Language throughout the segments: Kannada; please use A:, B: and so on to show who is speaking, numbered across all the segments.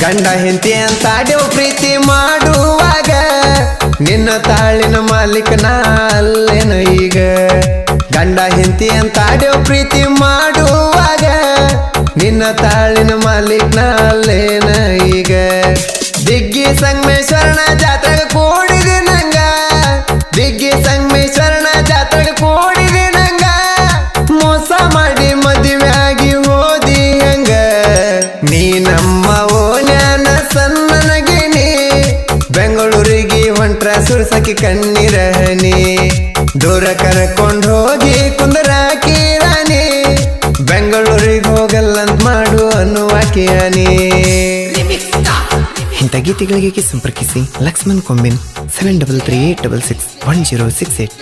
A: ಗಂಡ ಹೆಂಡತಿ ಅಂತ ಆಡ್ಯವ ಪ್ರೀತಿ ಮಾಡುವಾಗ ನಿನ್ನ ತಾಳಿನ ಮಾಲೀಕನ ಅಲ್ಲೇನು ಈಗ? ಗಂಡ ಹೆಂಡತಿ ಅಂತ ಆಡ್ಯವ ಪ್ರೀತಿ ಮಾಡುವಾಗ, ನಿನ್ನ ತಾಳಿನ ಮಾಲೀಕ್ನಲ್ಲೇನ ಈಗ? ದಿಗ್ಗಿ ಸಂಗಮೇಶ್ವರನ ಜಾತ್ರೆಗೆ ಕೂಡಿದೆ ನಂಗ. ದಿಗ್ಗಿ ಸಂಗಮೇಶ್ವರನ ಜಾತ್ರೆಗೆ ಕೂಡಿದೆ ನಂಗ. ಮೋಸ ಮಾಡಿ ಮದುವೆ ಆಗಿ ಓದಿ ಹಂಗ. ನೀ ನಮ್ಮ ಓನ್ಯಾನ ಸಣ್ಣನಗಿನಿ. ಬೆಂಗಳೂರಿಗೆ ಹೊಂಟ್ರ ಸುರ್ಸಕಿ ಕಣ್ಣೀರ ಹನಿ. ದೂರ ಕರ್ಕೊಂಡು ಹೋಗಿ ಕುಂದರ ಕೀರಾನಿ ಬೆಂಗಳೂರಿಗೆ ಹೋಗಲ್ಲಂತ ಮಾಡು ಅನ್ನುವಾಕಿಯಾನಿ
B: Star, Remix
A: ಇಂಥ ಗೀತೆಗಳಿಗೆ ಸಂಪರ್ಕಿಸಿ Lakshman ಕೊಂಬಿನ್ seven double three eight double six one zero six eight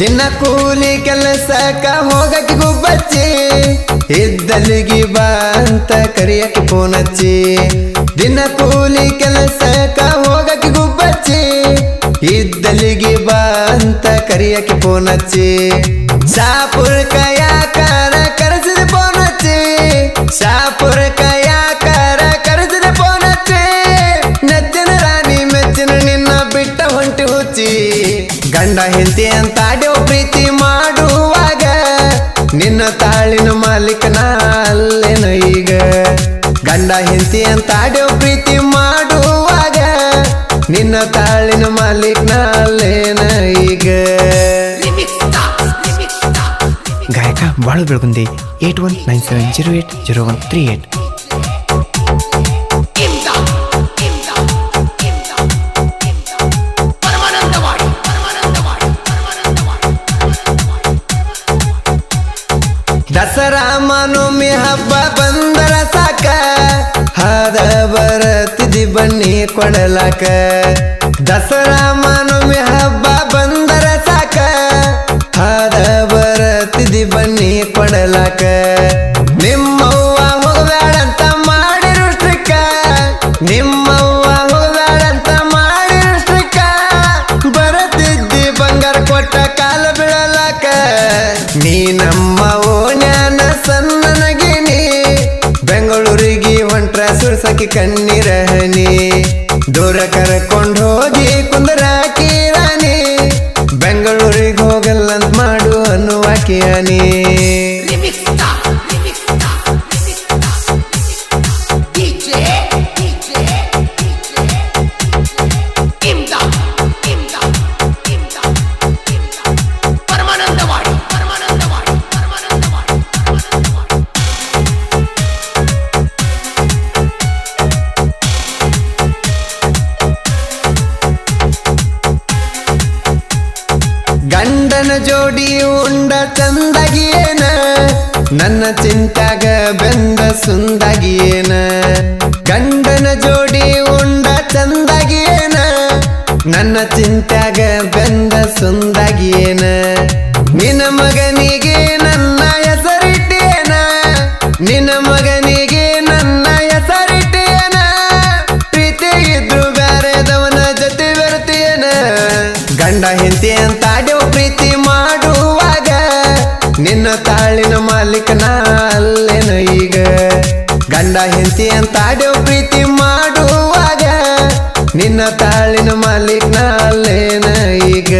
A: ದಿನ ಕೂಲಿ ಕೆಲಸಕ್ಕ ಹೋಗಕ್ಕೆ ಗುಬ್ಬಚ್ಚಿ, ಇದ್ದಲ್ಲಿಗೆ ಬಾ ಅಂತ ಕರಿಯಕ್ಕೆ ಫೋನ್ ಹಚ್ಚಿ. ದಿನ ಕೂಲಿ ಕೆಲಸಕ್ಕ ಹೋಗಕ್ಕೆ ಗುಬ್ಬಚ್ಚಿ, ಇದ್ದಲ್ಲಿಗೆ ಬಾ ಅಂತ ಕರಿಯಕ್ಕೆ ಫೋನ್ ಹಚ್ಚಿ. ಮಾಲೀಕನ ಅಲ್ಲೇನು ಈಗ? ಗಂಡ ಹೆಂಡತಿ ಅಂತ ಆಡ್ಯೋ ಪ್ರೀತಿ ಮಾಡುವಾಗ ನಿನ್ನ ತಾಳಿನ ಮಾಲೀಕನ ಅಲ್ಲೇನ ಈಗ? ಗಾಯಕ Balu Belagundi eight one nine seven zero eight zero one three eight ಮನೋಮಿ ಹಬ್ಬ ಬಂದರ ಸಾಕ. ಹಾದ ಬರತಿದಿ ಬನ್ನಿ ಕೊಡಲಾಕ. ದಸರಾ ಹೊಂಟ್ರ ಸುರ್ಸಕಿ ಕಣ್ಣಿರಹನಿ ದೂರ ಕರ್ಕೊಂಡು ಹೋಗಿ ಕುಂದರಾಕಿ ರಾಣಿ ಬೆಂಗಳೂರಿಗೆ ಹೋಗಲ್ಲಂತ ಮಾಡು ಅನ್ನುವಾಕಿಯಾನಿ ಜೋಡಿ ಉಂಡ ಚಂದಗಿಯೇನ? ನನ್ನ ಚಿಂತಾಗ ಬೆಂದ ಸುಂದಗಿಯೇನ? ಗಂಡನ ಜೋಡಿ ಉಂಡ ಚಂದಗಿಯೇನ? ನನ್ನ ಚಿಂತಾಗ ಬೆಂದ ಸುಂದಗಿಯೇನ? ನಿನ್ನ ಮಗನಿಗೆ ನನ್ನ ಹೆಸರಿಟ್ಟೇನ? ನಿನ್ನ ಮಗನಿಗೆ ನನ್ನ ಹೆಸರಿಟ್ಟೇನ? ಪ್ರೀತಿ ಇದ್ರು ಬ್ಯಾರೆದವನ ಜೊತೆ ಬರುತ್ತೇನ ಗಂಡ ಹೆಂಡತಿ ಅಂತ ಮಾಲೀಕನ ಅಲ್ಲೇನು ಈಗ? ಗಂಡ ಹೆಂಡತಿ ಅಂತ ಆಡ್ಯೋ ಪ್ರೀತಿ ಮಾಡುವಾಗ ನಿನ್ನ ತಾಳಿನ ಮಾಲೀಕನ ಅಲ್ಲೇನ ಈಗ?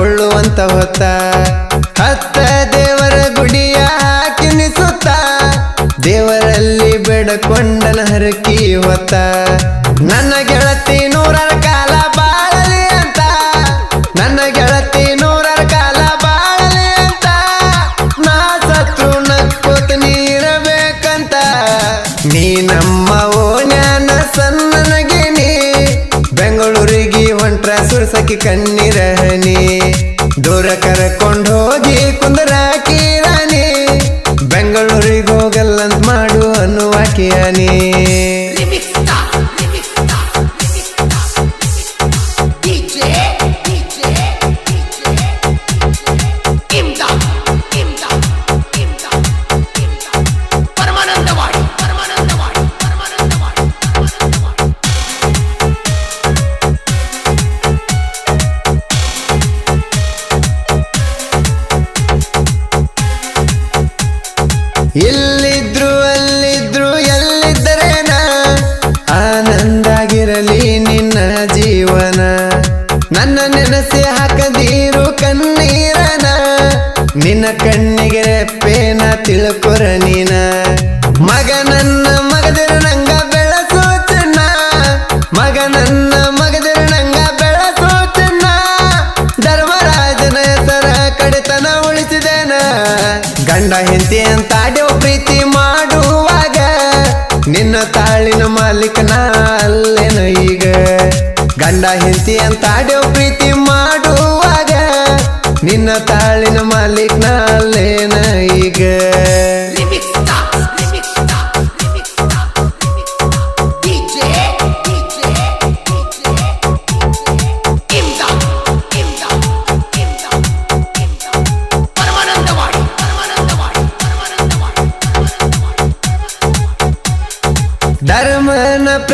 A: ಕೊಳ್ಳುವಂತ ಹೊತ್ತ. ಹತ್ತ ದೇವರ ಗುಡಿಯ ಹಾಕಿನಿ ದೇವರಲ್ಲಿ ಬೇಡಕೊಂಡನ ಹರಕಿ ಹೊತ್ತ. ನನ್ನ ಬೆಂಗಳೂರಿಗೆ ಹೋಗಲ್ಲಂತ ಮಾಡು ಅನ್ನುವಾಕಿಯಾನಿ
B: Remix
A: ಮಗದಿರ ನಂಗ ಬೆಳಸೋ ಚೆನ್ನ ಮಗ ನನ್ನ ಮಗದಿರ ನಂಗ ಬೆಳಸೋ ಚೆನ್ನ ಧರ್ಮರಾಜನ ಹೆಸರ ಕಡೆತನ ಉಳಿಸಿದೇನ. ಗಂಡ ಹೆಂಡತಿ ಅಂತ ಪ್ರೀತಿ ಮಾಡುವಾಗ ನಿನ್ನ ತಾಳಿನ ಮಾಲೀಕನ ಅಲ್ಲೇನ ಈಗ. ಗಂಡ ಹೆಂಡತಿ ಅಂತ ಪ್ರೀತಿ ಮಾಡುವಾಗ ನಿನ್ನ ತಾಳಿನ ಮಾಲೀಕನ ಅಲ್ಲೇನ ಈಗ.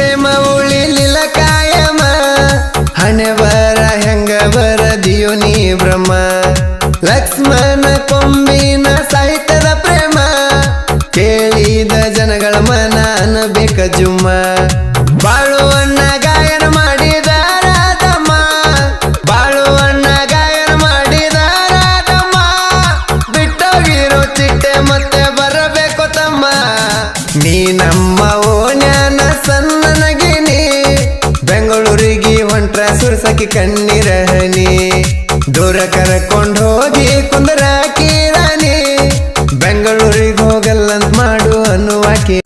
A: ಪ್ರೇಮ ಉಳಿಲಿಲ್ಲ ಕಾಯಮ. ಹಣೆ ಬರ ಹೆಂಗ ಬರದಿಯೋ ನೀ ಬ್ರಹ್ಮ. ಲಕ್ಷ್ಮಣ ಕೊಂಬಿನ ಸಾಹಿತ್ಯದ ಪ್ರೇಮ. ಕೇಳಿದ ಜನಗಳ ಮನ ಬೇಕ ಜುಮ್ಮ. ಸುರ್ಸಕಿ ಕಣ್ಣಿರಹನಿ ದೂರ ಕರ್ಕೊಂಡು ಹೋಗಿ ಕುಂದರಾಕಿರಾನಿ ಬೆಂಗಳೂರಿಗೆ ಹೋಗಲ್ಲಂತ ಮಾಡು ಅನ್ನುವಾಕಿ.